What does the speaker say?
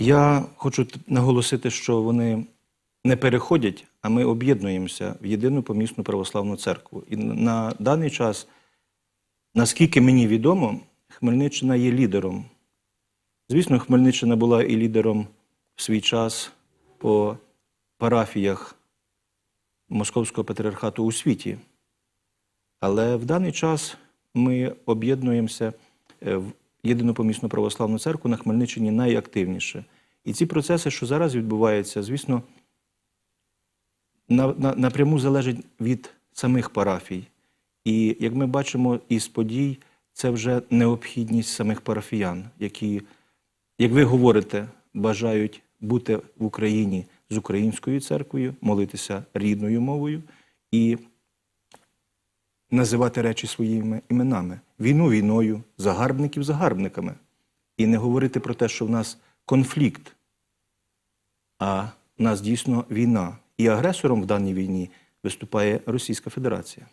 Я хочу наголосити, що вони не переходять, а ми об'єднуємося в єдину помісну православну церкву. І на даний час, наскільки мені відомо, Хмельниччина є лідером. Звісно, Хмельниччина була і лідером в свій час по парафіях Московського патріархату у світі. Але в даний час ми об'єднуємося е, в єдину помісну православну церкву на Хмельниччині найактивніше. І ці процеси, що зараз відбуваються, звісно, на, на, напряму залежать від самих парафій. І як ми бачимо із подій, це вже необхідність самих парафіян, які, як ви говорите, бажають бути в Україні з українською церквою, молитися рідною мовою і називати речі своїми іменами. Війну війною, загарбників загарбниками. І не говорити про те, що в нас конфлікт, а в нас дійсно війна. І агресором в даній війні виступає Російська Федерація.